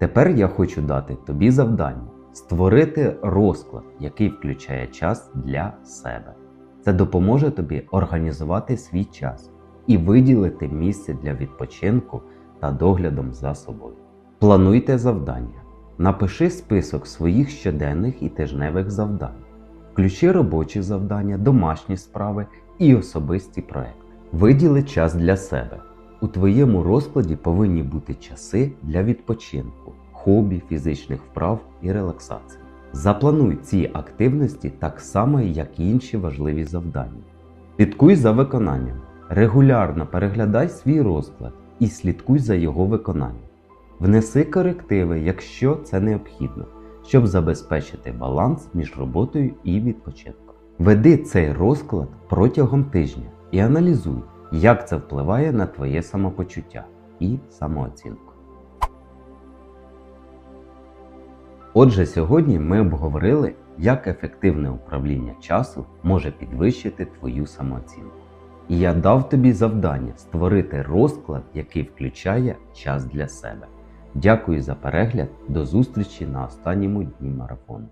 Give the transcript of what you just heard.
Тепер я хочу дати тобі завдання створити розклад, який включає час для себе. Це допоможе тобі організувати свій час і виділити місце для відпочинку та доглядом за собою. Плануйте завдання. Напиши список своїх щоденних і тижневих завдань. Включи робочі завдання, домашні справи і особисті проекти. Виділи час для себе. У твоєму розкладі повинні бути часи для відпочинку, хобі, фізичних вправ і релаксації. Заплануй ці активності так само, як і інші важливі завдання. Слідкуй за виконанням. Регулярно переглядай свій розклад і слідкуй за його виконанням. Внеси корективи, якщо це необхідно, щоб забезпечити баланс між роботою і відпочинком. Веди цей розклад протягом тижня і аналізуй, як це впливає на твоє самопочуття і самооцінку. Отже, сьогодні ми обговорили, як ефективне управління часу може підвищити твою самооцінку. І я дав тобі завдання створити розклад, який включає час для себе. Дякую за перегляд. До зустрічі на останньому дні марафону.